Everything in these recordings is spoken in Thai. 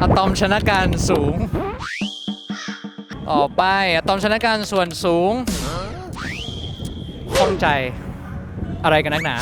อะตอมชนะการสูง ต่อไปอะตอมชนะการส่วนสูงข้องใจอะไรกันนักหนา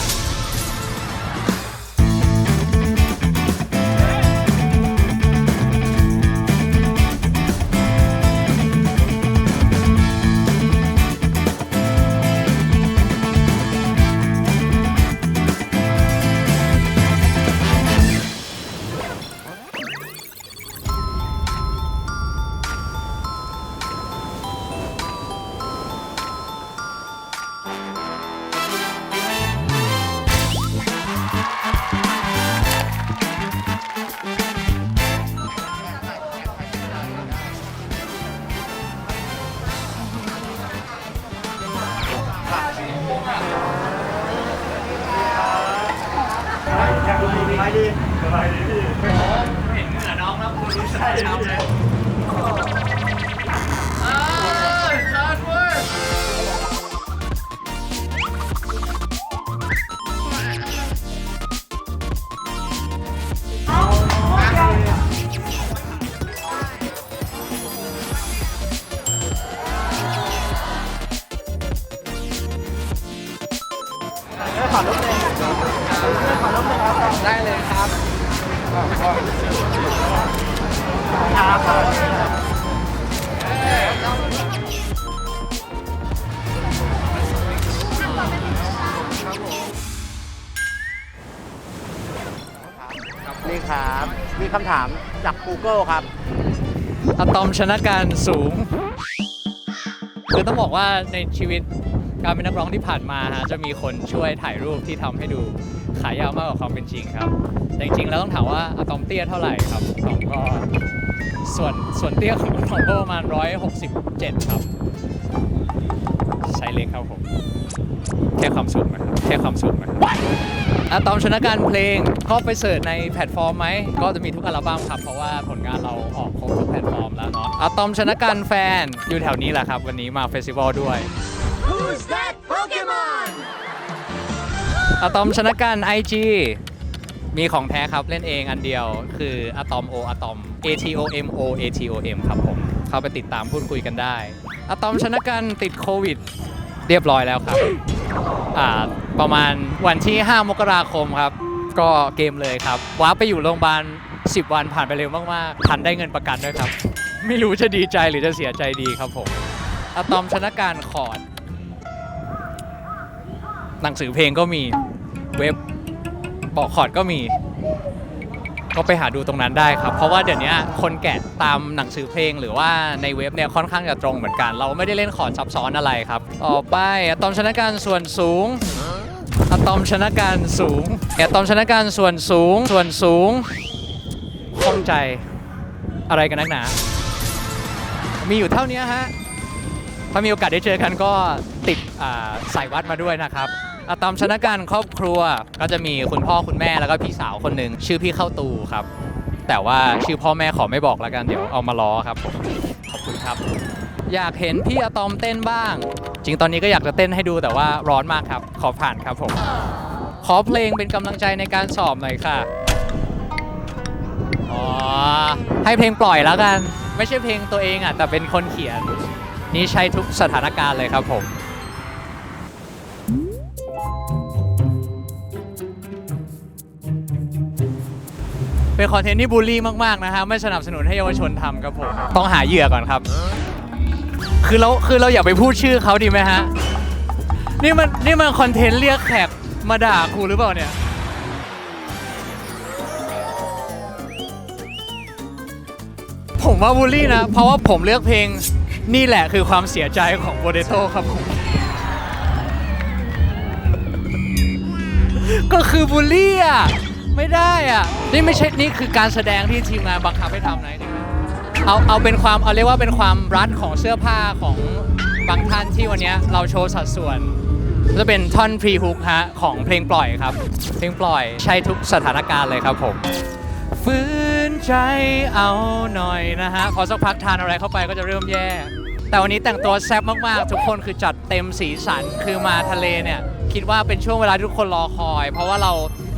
เห็นเหงื่อน้องแล้วคุณรู้สึกช้ำเลย ได้เลยครับนี่ครับ มีคำถามจาก Google ครับ อะตอมชนะการสูง คือต้องบอกว่าในชีวิต การเป็นนักร้องที่ผ่านมาฮะจะมีคนช่วยถ่ายรูปที่ทำให้ดูขายาวมากกว่าความเป็นจริงครับ แต่จริงๆแล้วต้องถามว่าอะตอมเตี้ยเท่าไหร่ครับอะตอมก็ส่วนส่วนเตี้ยของอะตอมก็ประมาณ167 ครับ ใช้เล็กครับผม แค่ความสูงนะครับแค่ความสูงนะครับอะตอมชนะการเพลงก็ไปเสิร์ชในแพลตฟอร์มไหม ก็จะมีทุกอัลบั้มครับ เพราะว่าผลงานเราออกครบทุกแพลตฟอร์มแล้วเนาะอะตอมชนะการแฟนอยู่แถวนี้แหละครับ วันนี้มาเฟสติวัลด้วย Who's that Pokemon? อะตอมชนะการ IG มีของแท้ครับเล่นเองอันเดียว คืออะตอม O ออะตอม A T O M O A T O M ครับผม เข้าไปติดตามพูดคุยกันได้อะตอมชนะการติดโควิด เรียบร้อยแล้วครับ อ่า ประมาณวันที่ 5 มกราคมครับ ก็เกมเลยครับว้าไปอยู่โรงพยาบาล 10 วันผ่านไปเร็วมากๆทันได้เงินประกันด้วยครับ ไม่รู้จะดีใจหรือจะเสียใจดีครับผมอะตอมชนะการคอด หนังสือเพลงก็มีเว็บบอกคอร์ดก็มี ก็ไปหาดูตรงนั้นได้ครับ เพราะว่าเดี๋ยวนี้คนแกะตามหนังสือเพลงหรือว่าในเว็บเนี่ยค่อนข้างจะตรงเหมือนกัน เราไม่ได้เล่นคอร์ดซับซ้อนอะไรครับ ต่อไปอะตอมชนะการส่วนสูงอะตอมชนะการสูงอะตอมชนะการส่วนสูงส่วนสูงข้องใจอะไรกันนักหนา มีอยู่เท่านี้ฮะ ถ้ามีโอกาสได้เจอกันก็ติดอ่าสายวัดมาด้วยนะครับ อะตอมชนะการครอบครัวก็จะมีคุณพ่อคุณแม่แล้วก็พี่สาวคนหนึ่งชื่อพี่เข้าตูครับ แต่ว่าชื่อพ่อแม่ขอไม่บอกแล้วกันเดี๋ยวเอามาล้อครับผมขอบคุณครับ อยากเห็นพี่อะตอมเต้นบ้าง จริงตอนนี้ก็อยากจะเต้นให้ดูแต่ว่าร้อนมากครับ ขอผ่านครับผม ขอเพลงเป็นกำลังใจในการสอบหน่อยค่ะอ๋อให้เพลงปล่อยแล้วกัน ไม่ใช่เพลงตัวเองอะแต่เป็นคนเขียน นี่ใช้ทุกสถานการณ์เลยครับผม เป็นคอนเทนต์ที่บูลลี่มากๆนะฮะไม่สนับสนุนให้เยาวชนทำครับผมต้องหาเหยื่อก่อนครับ คือเราคือเราอย่าไปพูดชื่อเขาดีไหมฮะนี่มันนี่มันคอนเทนต์เรียกแขกมาด่าครูหรือเปล่าเนี่ยผมว่าบูลลี่นะ เพราะว่าผมเลือกเพลงนี่แหละคือความเสียใจของโบเดโตครับผมก็คือบูลลี่อะ ไม่ได้อะ นี่ไม่ใช่นี่คือการแสดงที่ทีมงานบังคับให้ทำนะเอาเอาเป็นความเอาเรียกว่าเป็นความรัดของเสื้อผ้าของบางท่านที่วันนี้เราโชว์สัดส่วนจะเป็นท่อนพรีฮุกฮะของเพลงปล่อยครับ เพลงปล่อยใช้ทุกสถานการณ์เลยครับผมฟื้นใจเอาหน่อยนะฮะพอสักพักทานอะไรเข้าไปก็จะเริ่มแย่ แต่วันนี้แต่งตัวแซ่บมากๆ ทุกคนคือจัดเต็มสีสันคือมาทะเลเนี่ย คิดว่าเป็นช่วงเวลาทุกคนรอคอย เพราะว่าเรา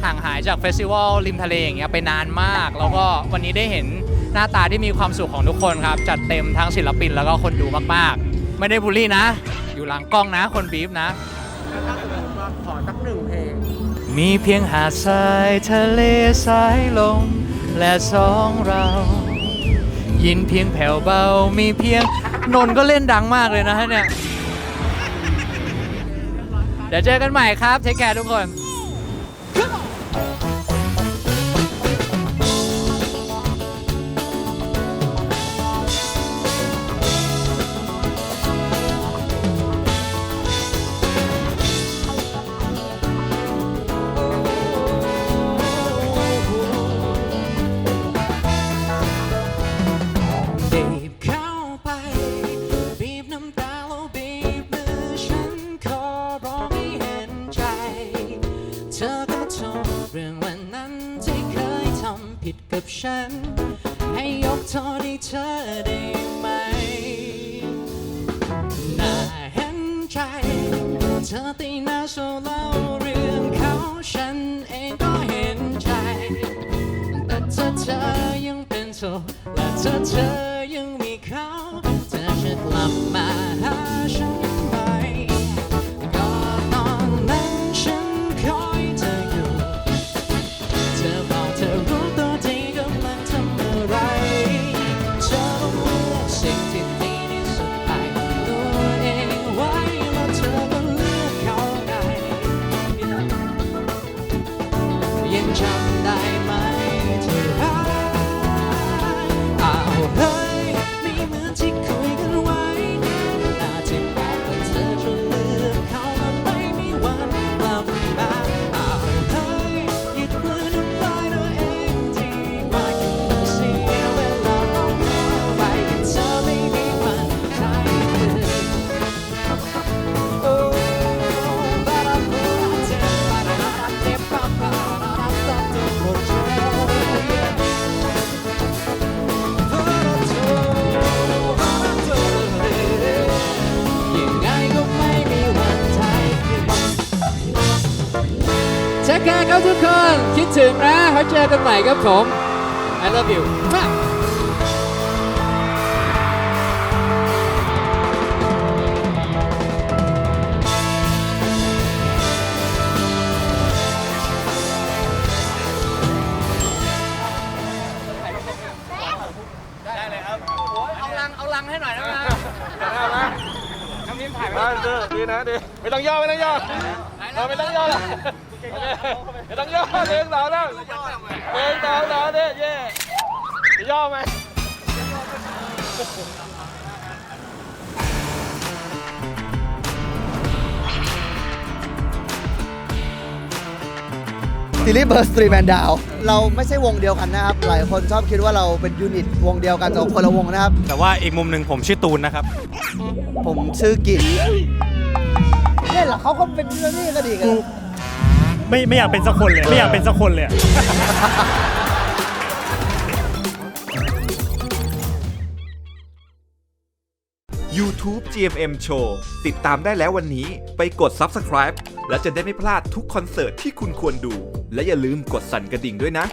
ห่างหายจากเฟสติวัลริมทะเลอย่างเงี้ยไปนานมาก แล้วก็วันนี้ได้เห็นหน้าตาที่มีความสุขของทุกคนครับ จัดเต็มทั้งศิลปินแล้วก็คนดูมากๆ ไม่ได้บูลลี่นะ อยู่หลังกล้องนะคนบีฟนะถ้าสมมติว่าขอสักหนึ่งเพลง มีเพียงหาดทรายทะเลสายลมและสองเรา ยินเพียงแผ่วเบา มีเพียงนนท์ก็เล่นดังมากเลยนะฮะเนี่ย เดี๋ยวเจอกันใหม่ครับเทคแคร์ทุกคน ฉัน ให้ยกโทษให้เธอได้ไหม น่าเห็นใจ เธอตีหน้าโซเล่าเรื่องเขาฉันเองก็เห็นใจ แต่เธอเธอยังเป็นโสดและเธอเธอ ยั คนคิดถึงนะไว้เจอกันใหม่ครับผม I love you มากเอาลัง เอาลังให้หน่อยนะได้เด้อดีนะดีไม่ต้องย่อไม่ต้องย่อเราไม่ต้องย่อ ละไม่ต้องย่อเลี้ยงสาวแล้วเลี้ยงสาวสาวเนี่ยเย่จะย่อไหมซีรีส์เบอร์สตรีแมนดาวเราไม่ใช่วงเดียวกันนะครับ หลายคนชอบคิดว่าเราเป็นยูนิตวงเดียวกันแต่คนละวงนะครับ แต่ว่าอีกมุมหนึ่งผมชื่อตูนนะครับ ผมชื่อกิจเนี่ยเหรอเขาก็เป็นเรื่องนี้ก็ดีกัน ไม่ไม่อยากเป็นสักคนเลย ไม่อยากเป็นสักคนเลยอะ YouTube GMM Show ติดตามได้แล้ววันนี้ไปกด Subscribe แล้วจะได้ไม่พลาดทุกคอนเสิร์ตที่คุณควรดู และอย่าลืมกดสั่นกระดิ่งด้วยนะ